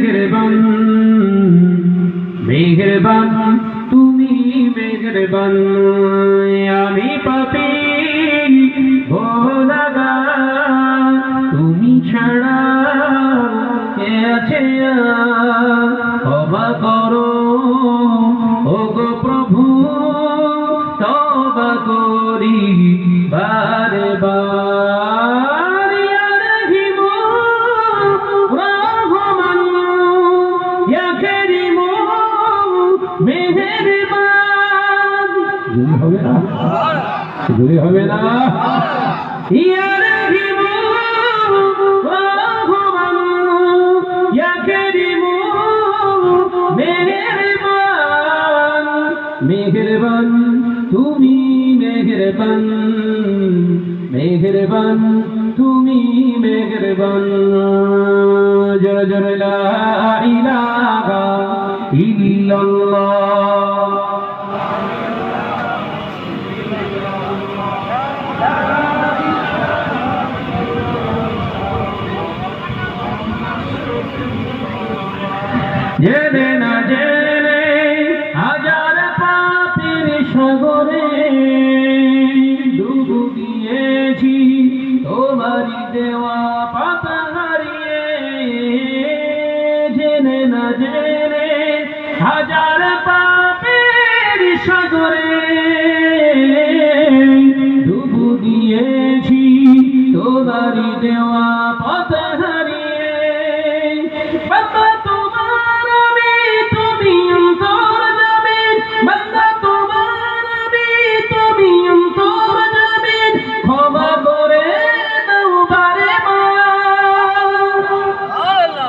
মেঘরবান মেঘরবান তুমি মেঘরবান আমি পাপি ভোলাগা তুমি ছাড়া কে আছে? ক্ষমা করো ও গো প্রভু তবা করি বারে বার জোরে হবে না। জোরে হবে না। তুমি মেহেরবান। মেহেরবান তুমি মেহেরবান। জেনে না জেনে হাজার পাপের সাগরে ডুবু দিয়েছি দেওয়া পাতা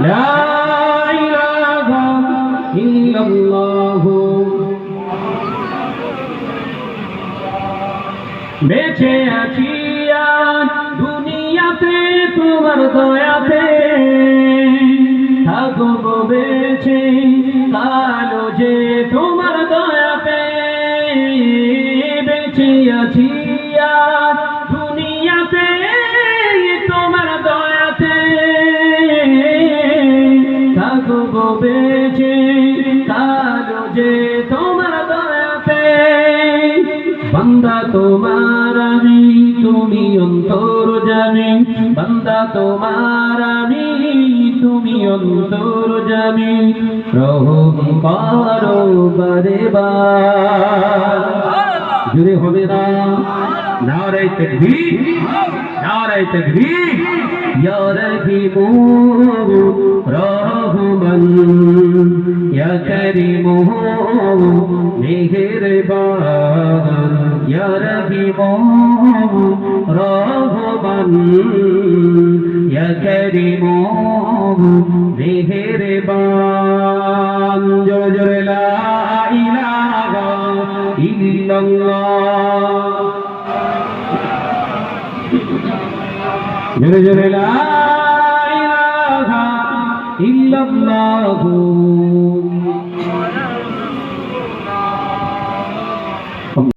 لا إله إلا الله বেঁচে আছি আজ দুনিয়াতে তোমার দয়াতে থাকবো বেঁচে তোমার দয়াতে বান্দা তোমার আমি তুমি অন্তর জানি বান্দা, তোমার আমি তুমি অন্তর জানি রহম পারো বারে বার জুড়ে হবে না। নারাই তকবীর নারাই তকবীর ইয়া রহিমু রহমান ইয়া করিমু, মেহেরবান, ইয়া রহিমু, রহমান, ইয়া করিমু, মেহেরবান। জয় জয় লা ইলাহা ইল্লাল্লাহ। জোরে জোরে, লা ইল্লাল্লাহু